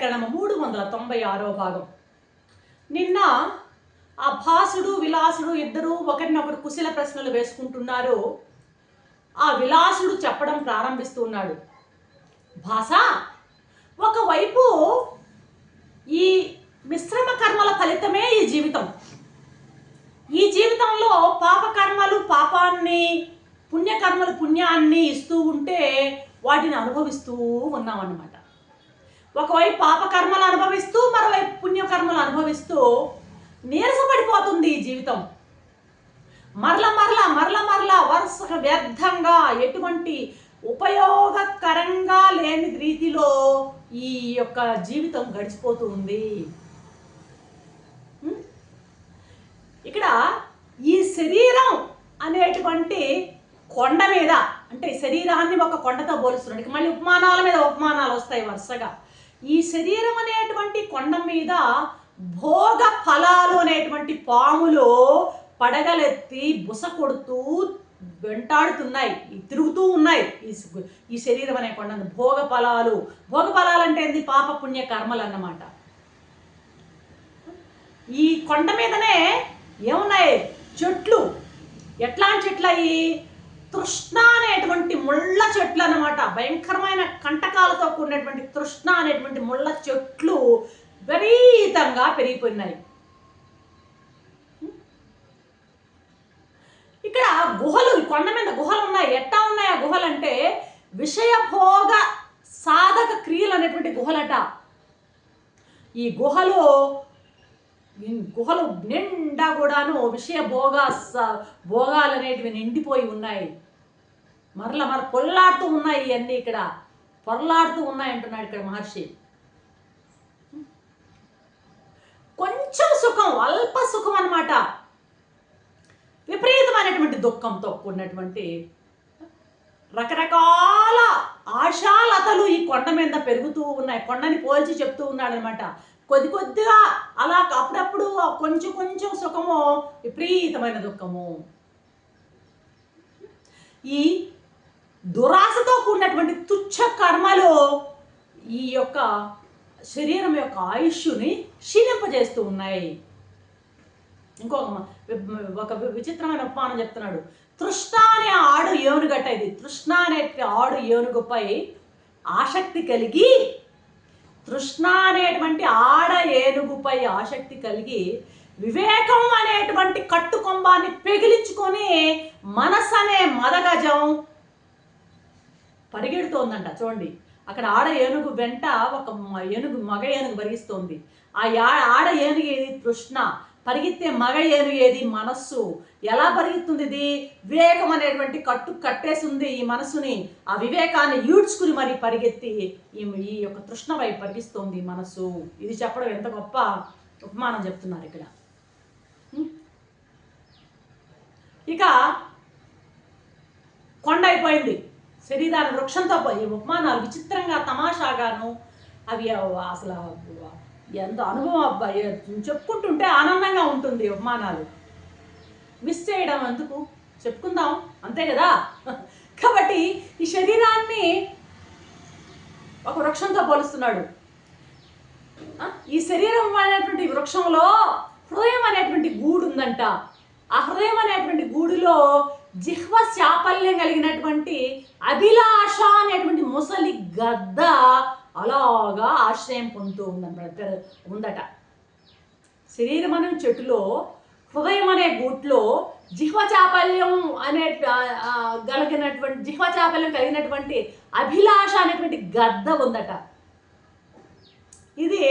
ప్రకరణము మూడు వందల తొంభై ఆరో భాగం. నిన్న ఆ భాసుడు విలాసుడు ఇద్దరూ ఒకరినొకరు కుశల ప్రశ్నలు వేసుకుంటున్నారు ఆ విలాసుడు చెప్పడం ప్రారంభిస్తున్నాడు. భాష ఒకవైపు ఈ మిశ్రమ కర్మల ఫలితమే ఈ జీవితం. ఈ జీవితంలో పాపకర్మలు పాపాన్ని పుణ్యకర్మలు పుణ్యాన్ని ఇస్తూ ఉంటే వాటిని అనుభవిస్తూ ఉన్నామన్నమాట. ఒకవైపు పాపకర్మలు అనుభవిస్తూ మరోవైపు పుణ్యకర్మలు అనుభవిస్తూ నీరసపడిపోతుంది ఈ జీవితం. మరల మరల మరల మరల వరుసగా వ్యర్థంగా ఎటువంటి ఉపయోగకరంగా లేని రీతిలో ఈ యొక్క జీవితం గడిచిపోతూ ఉంది. ఇక్కడ ఈ శరీరం అనేటువంటి కొండ మీద అంటే శరీరాన్ని ఒక కొండతో పోలుస్తున్నాడు మళ్ళీ ఉపమానాల మీద ఉపమానాలు వస్తాయి వరుసగా. ఈ శరీరం అనేటువంటి కొండ మీద భోగ ఫలాలు అనేటువంటి పాములు పడగలెత్తి బుస కొడుతూ వెంటాడుతున్నాయి. తిరుగుతూ ఉన్నాయి ఈ ఈ శరీరం అనే కొండ భోగ ఫలాలు. భోగ ఫలాలు అంటే ఏంది? పాప పుణ్య కర్మలు అన్నమాట. ఈ కొండ మీదనే ఏమున్నాయి? చెట్లు. ఎట్లాంటి చెట్లు అయ్యి? తృష్ణ అనేటువంటి ముళ్ళ చెట్లు అన్నమాట. భయంకరమైన కంటకాలతో కూడినటువంటి తృష్ణ అనేటువంటి ముళ్ళ చెట్లు విపరీతంగా పెరిగిపోయినాయి. ఇక్కడ గుహలు కొండ మీద గుహలు ఉన్నాయి. ఎట్టా ఉన్నాయి ఆ గుహలు అంటే విషయభోగ సాధక క్రియలు అనేటువంటి గుహలట. ఈ గుహలో గుహలు నిండా కూడాను విషయ భోగ స- భోగాలు అనేటివి నిండిపోయి ఉన్నాయి. మరల మర పొల్లాడుతూ ఉన్నాయి ఇవన్నీ ఇక్కడ. పొరలాడుతూ ఉన్నాయి అంటున్నాడు ఇక్కడ మహర్షి. కొంచెం సుఖం అల్ప సుఖం అనమాట విపరీతమైనటువంటి దుఃఖంతో కూడినటువంటి రకరకాల ఆశాలతలు ఈ కొండ మీద పెరుగుతూ ఉన్నాయి. కొండని పోల్చి చెప్తూ ఉన్నాడనమాట కొద్ది కొద్దిగా అలా అప్పుడప్పుడు కొంచెం కొంచెం సుఖము విపరీతమైన దుఃఖము. ఈ దురాశతో కూడినటువంటి తుచ్చ కర్మలు ఈ యొక్క శరీరం యొక్క ఆయుష్ని క్షీణింపజేస్తూ ఉన్నాయి. ఇంకొక ఒక విచిత్రమైన ఉపమానం చెప్తున్నాడు. తృష్ణ అనే ఆడు ఏనుగట ఇది. తృష్ణ అనే ఆడు ఏనుగుపై ఆసక్తి కలిగి తృష్ణ అనేటువంటి ఆ ఏనుగుపై ఆసక్తి కలిగి వివేకం అనేటువంటి కట్టుకొంబాన్ని పెగిలించుకొని మనసు అనే మదగజం పరిగెడుతోందంట. చూడండి అక్కడ ఆడ ఏనుగు వెంట ఒక ఏనుగు మగ ఏనుగు పరిగిస్తోంది ఆ ఆడ ఏనుగు ఏది? తృష్ణ పరిగెత్తే మగ ఏను ఏది మనస్సు. ఎలా పరిగెత్తుంది ఇది వివేకం అనేటువంటి కట్టు కట్టేసింది ఈ మనస్సుని ఆ వివేకాన్ని ఈడ్చుకుని మరి పరిగెత్తి ఈ ఈ యొక్క తృష్ణ వైపు పరిగిస్తోంది మనస్సు. ఇది చెప్పడం ఎంత గొప్ప ఉపమానం చెప్తున్నారు ఇక్కడ. ఇక కొండ అయిపోయింది. శరీరాన్ని వృక్షంతో పోయి ఉపమానాలు విచిత్రంగా తమాషాగాను అవి అసలు ఎంత అనుభవం అబ్బాయి చెప్పుకుంటుంటే ఆనందంగా ఉంటుంది అవమానాలు మిస్ చేయడం ఎందుకు? చెప్పుకుందాం అంతే కదా? కాబట్టి ఈ శరీరాన్ని ఒక వృక్షంతో పోలుస్తున్నాడు. ఈ శరీరం అనేటువంటి వృక్షంలో హృదయం అనేటువంటి గూడు ఉందంట. ఆ హృదయం అనేటువంటి గూడులో జిహ్వ చాపల్యం కలిగినటువంటి అభిలాష అనేటువంటి ముసలి గద్ద అలాగా ఆశ్రయం పొందుతూ ఉందన్నమాట ఉందట. శరీరం అనే చెట్టులో హృదయం అనే గూట్లో జిహ్వ చాపల్యం అనే కలిగినటువంటి జిహ్వ చాపల్యం కలిగినటువంటి అభిలాష అనేటువంటి గద్ద ఉందట. ఇది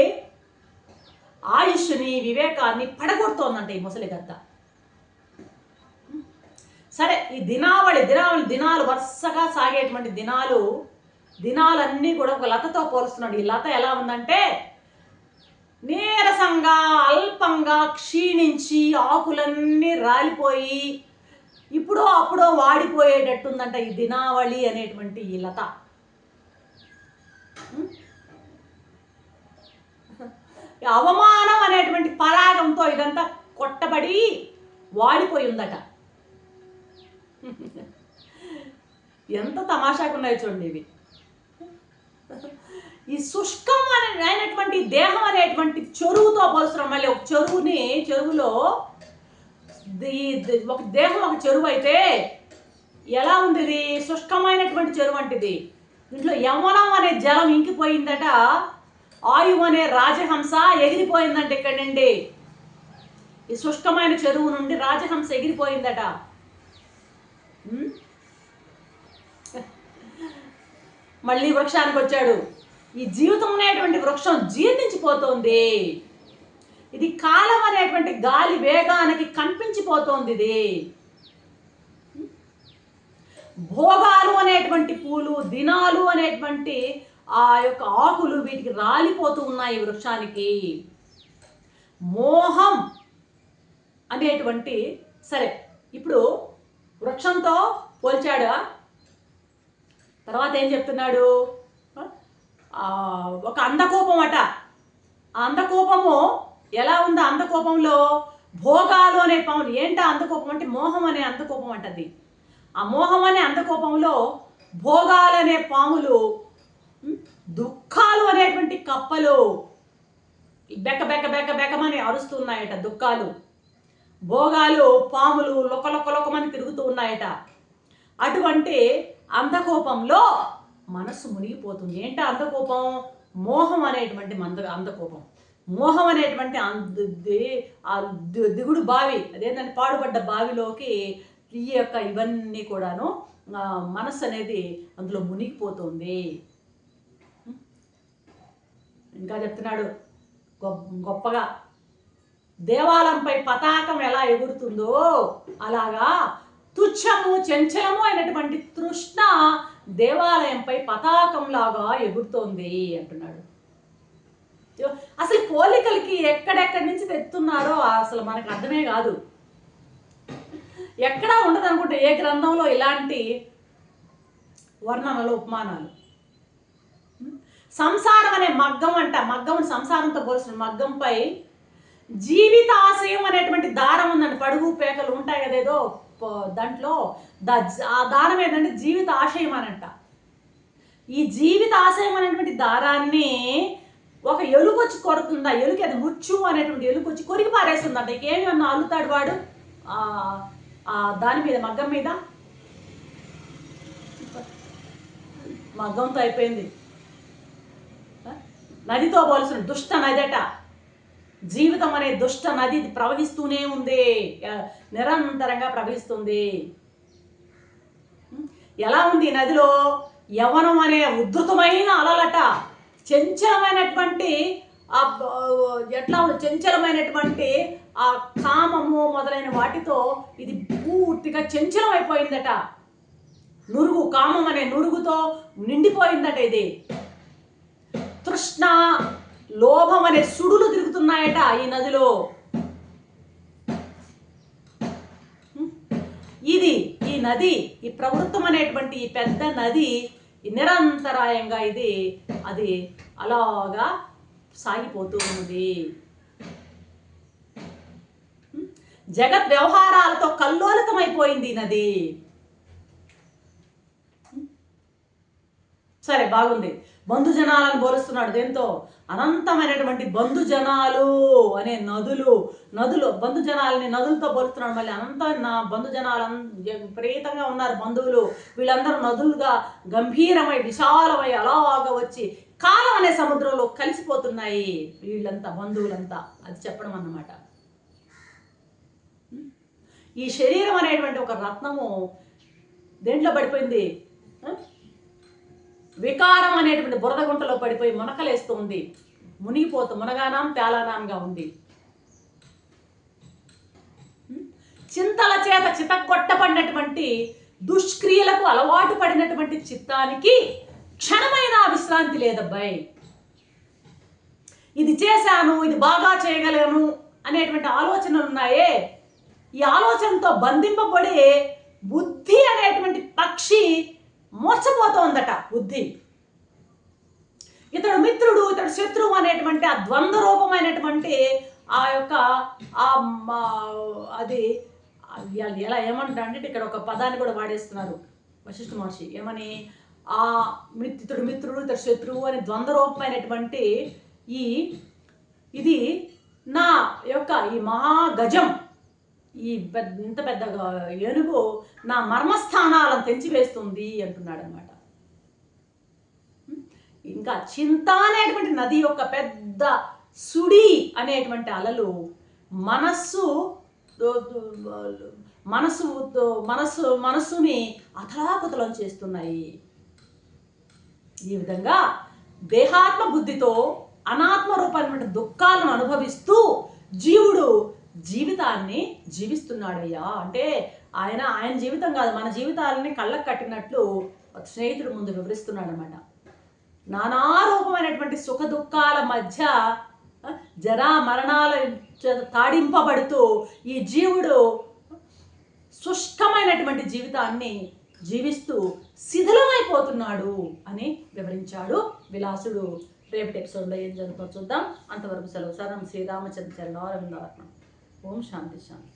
ఆయుష్ని వివేకాన్ని పడగొడుతోందంట ఈ ముసలి గద్ద. సరే ఈ దినావళి దినావళి దినాలు వరుసగా సాగేటువంటి దినాలు దినాలన్నీ కూడా ఒక లతతో పోలుస్తున్నాడు. ఈ లత ఎలా ఉందంటే నీరసంగా అల్పంగా క్షీణించి ఆకులన్నీ రాలిపోయి ఇప్పుడో అప్పుడో వాడిపోయేటట్టుందంట ఈ దినావళి అనేటువంటి ఈ లత. అవమానం అనేటువంటి పరాగంతో ఇదంతా కొట్టబడి వాడిపోయి ఉందట ఎంత తమాషాకున్నాయి ఉన్నాయి చూడండి ఇవి. ఈ శుష్కం అనే అయినటువంటి దేహం అనేటువంటి చెరువుతో పోలుస్తున్నాం మళ్ళీ ఒక చెరువుని చెరువులో ఒక దేహం ఒక చెరువు అయితే ఎలా ఉంది ఇది శుష్కమైనటువంటి చెరువు వంటిది దీంట్లో యమనం అనే జలం ఇంకిపోయిందట. ఆయువు అనే రాజహంస ఎగిరిపోయిందంట ఇక్కడ నుండి. ఈ శుష్కమైన చెరువు నుండి రాజహంస ఎగిరిపోయిందట. మళ్ళీ వృక్షానికి వచ్చాడు. ఈ జీవితం అనేటువంటి వృక్షం జీర్ణించిపోతోంది. ఇది కాలం అనేటువంటి గాలి వేగానికి కనిపించిపోతోంది ఇది. భోగాలు అనేటువంటి పూలు దినాలు అనేటువంటి ఆ యొక్క ఆకులు వీటికి రాలిపోతూ ఉన్నాయి ఈ వృక్షానికి. మోహం అనేటువంటి సరే ఇప్పుడు వృక్షంతో పోల్చాడా? తర్వాత ఏం చెప్తున్నాడు? ఒక అందకోపం అట ఆ అందకోపము ఎలా ఉందో? అందకోపంలో భోగాలు అనే పాములు ఏంటా అందకోపం అంటే మోహం అనే అందకోపం అంటది. ఆ మోహం అనే అందకోపంలో భోగాలు అనే పాములు దుఃఖాలు అనేటువంటి కప్పలు బెక్క బెక్క బెక్క బెక్కమని అరుస్తున్నాయట దుఃఖాలు. భోగాలు పాములు లొక్క లొక్క లొకమని తిరుగుతూ ఉన్నాయట. అటువంటి అంధకోపంలో మనస్సు మునిగిపోతుంది. ఏంటి అంధకోపం? మోహం అనేటువంటి మంద అంధకోపం. మోహం అనేటువంటి అంద ఆ దిగుడు బావి అదేంటంటే పాడుపడ్డ బావిలోకి ఈ యొక్క ఇవన్నీ కూడాను మనస్సు అనేది అందులో మునిగిపోతుంది. ఇంకా చెప్తున్నాడు గొప్పగా దేవాలయంపై పతాకం ఎలా ఎగురుతుందో అలాగా తుచ్చము చంచలము అయినటువంటి తృష్ణ దేవాలయంపై పతాకంలాగా ఎగురుతోంది అంటున్నాడు. అసలు పోలికలకి ఎక్కడెక్కడి నుంచి తెస్తున్నారో అసలు మనకు అర్థమే కాదు. ఎక్కడా ఉండదు అనుకుంటే ఏ గ్రంథంలో ఇలాంటి వర్ణనలు ఉపమానాలు? సంసారం అనే మగ్గం అంట మగ్గం సంసారంతో పోల్చిన మగ్గంపై జీవిత ఆశయం అనేటువంటి దారం ఉందండి. పడుగు పేకలు ఉంటాయి కదేదో దాంట్లో ఆ దారం ఏంటంటే జీవిత ఆశయం అనంట. ఈ జీవిత ఆశయం అనేటువంటి దారాన్ని ఒక ఎలుక వచ్చి కొరుతుంది ఆ ఎలుక అది ముచ్చు అనేటువంటి ఎలుక వచ్చి కొరికి పారేస్తుందంట. ఇంకేమి అన్న అల్లుతాడు వాడు? దాని మీద మగ్గం మీద? మగ్గంతో అయిపోయింది. నదితో పోల్సిన దుష్ట నదట జీవితం అనే దుష్ట నది ప్రవహిస్తూనే ఉంది. నిరంతరంగా ప్రవహిస్తుంది. ఎలా ఉంది నదిలో? యవనం అనే ఉద్ధృతమైన అలలట చంచలమైనటువంటి ఆ ఎట్లా చంచలమైనటువంటి ఆ కామము మొదలైన వాటితో ఇది పూర్తిగా చంచలం అయిపోయిందట నురుగు కామం అనే నురుగుతో నిండిపోయిందట ఇది. తృష్ణ లోభం అనే సుడులు తిరుగుతున్నాయట ఈ నదిలో. ఇది ఈ నది ఈ ప్రవృత్తం అనేటువంటి ఈ పెద్ద నది నిరంతరాయంగా ఇది అది అలాగా సాగిపోతూ ఉంది జగత్ వ్యవహారాలతో కల్లోలితమైపోయింది ఈ నది. సరే బాగుంది. బంధుజనాలను పోలుస్తున్నాడు దేంతో? అనంతమైనటువంటి బంధుజనాలు అనే నదులు నదులు బంధుజనాలని నదులతో పోలుస్తున్నాడు. మళ్ళీ అనంత నా బంధుజనాలు అన్- విపరీతంగా ఉన్నారు బంధువులు. వీళ్ళందరూ నదులుగా గంభీరమై విశాలమై అలాగా వచ్చి కాలం అనే సముద్రంలో కలిసిపోతున్నాయి వీళ్ళంతా బంధువులంతా. అది చెప్పడం అన్నమాట. ఈ శరీరం అనేటువంటి ఒక రత్నము దేంట్లో పడిపోయింది? వికారం అనేటువంటి బురద గుంటలో పడిపోయి మునకలేస్తూ ఉంది మునిగిపోతూ మునగానాం తేలానాంగా ఉంది. చింతల చేత చితగొట్టబడినటువంటి దుష్క్రియలకు అలవాటు పడినటువంటి చిత్తానికి క్షణమైన విశ్రాంతి లేదబ్బాయి. ఇది చేశాను ఇది బాగా చేయగలను అనేటువంటి ఆలోచనలు ఉన్నాయే. ఈ ఆలోచనతో బంధింపబడి బుద్ధి అనేటువంటి పక్షి మోసపోతోందట బుద్ధి. ఇతడు మిత్రుడు ఇతడు శత్రువు అనేటువంటి ఆ ద్వంద్వ రూపమైనటువంటి ఆ యొక్క ఆ మా- అది ఎలా- ఏమంటా అంటే ఇక్కడ ఒక పదాన్ని కూడా వాడేస్తున్నారు వశిష్ఠ మహర్షి. ఏమని? ఆ ఇతడు మిత్రుడు ఇతడు శత్రువు అనే ద్వంద్వ రూపమైనటువంటి ఈ ఇది నా యొక్క ఈ మహాగజం ఈ పెద్ద ఇంత పెద్ద ఏనుగు నా మర్మస్థానాలను తెంచివేస్తుంది అంటున్నాడు అనమాట ఇంకా చింత అనేటువంటి నది యొక్క పెద్ద సుడి అనేటువంటి అలలు మనస్సు మనసు మనసు మనస్సు మనస్సుని అతలాకుతలం చేస్తున్నాయి. ఈ విధంగా దేహాత్మ బుద్ధితో అనాత్మ రూపమైనటువంటి దుఃఖాలను అనుభవిస్తూ జీవుడు జీవితాన్ని జీవిస్తున్నాడయ్యా. అంటే ఆయన ఆయన జీవితం కాదు మన జీవితాలని కళ్ళకు కట్టినట్లు స్నేహితుడు ముందు వివరిస్తున్నాడు అనమాట నానా రూపమైనటువంటి సుఖ దుఃఖాల మధ్య జరా మరణాల తాడింపబడుతూ ఈ జీవుడు శుష్కమైనటువంటి జీవితాన్ని జీవిస్తూ శిథిలమైపోతున్నాడు అని వివరించాడు విలాసుడు. రేపటి ఎపిసోడ్లో ఏం జరుగుతుందో చూద్దాం. అంతవరకు సెలవు సరం శ్రీరామచంద్ర చరణారవిందాత్మ ఓం శాంతి శాంతి